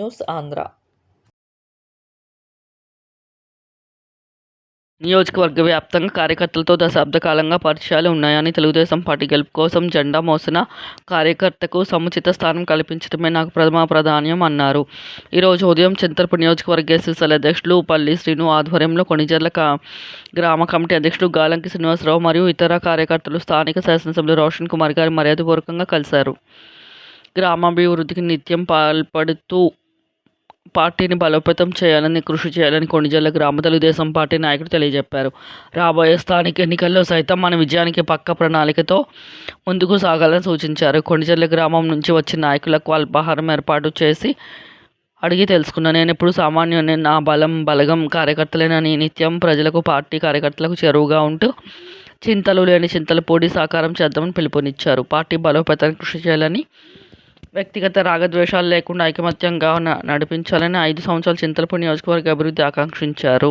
News Andhra నియోజకవర్గ వ్యాప్తంగా కార్యకర్తలతో దశాబ్ద కాలంగా పరిచయాలు ఉన్నాయని తెలుగుదేశం పార్టీ గెలుపు కోసం జెండా మోసిన కార్యకర్తకు సముచిత స్థానం కల్పించడమే నాకు ప్రథమ ప్రాధాన్యం అన్నారు. ఈరోజు ఉదయం చింతరపు నియోజకవర్గ ఎస్ఎస్ఎల్ అధ్యక్షులు పల్లి శ్రీను ఆధ్వర్యంలో కొణిజర్ల గ్రామ కమిటీ అధ్యక్షుడు గాలంకి శ్రీనివాసరావు మరియు ఇతర కార్యకర్తలు స్థానిక శాసనసభ్యులు రోషన్ కుమార్ గారి మర్యాదపూర్వకంగా కలిశారు. గ్రామాభివృద్ధికి నిత్యం పాల్పడుతూ పార్టీని బలోపేతం చేయాలని కృషి చేయాలని కొణిజర్ల గ్రామ తెలుగుదేశం పార్టీ నాయకులు తెలియజెప్పారు. రాబోయే స్థానిక ఎన్నికల్లో సైతం మన విజయానికి పక్క ప్రణాళికతో ముందుకు సాగాలని సూచించారు. కొణిజర్ల గ్రామం నుంచి వచ్చిన నాయకులకు అల్పాహారం ఏర్పాటు చేసి అడిగి తెలుసుకున్నా. ఎప్పుడు సామాన్యుని నా బలం బలగం కార్యకర్తలేనని, నిత్యం ప్రజలకు, పార్టీ కార్యకర్తలకు చెరువుగా ఉంటూ చింతలు లేని చింతలపూడి సాకారం చేద్దామని పిలుపునిచ్చారు. పార్టీ బలోపేతానికి కృషి చేయాలని, వ్యక్తిగత రాగద్వేషాలు లేకుండా ఐకమత్యంగా నడిపించాలని ఐదు సంవత్సరాల చింతలపూడి నియోజకవర్గ అభివృద్ధి ఆకాంక్షించారు.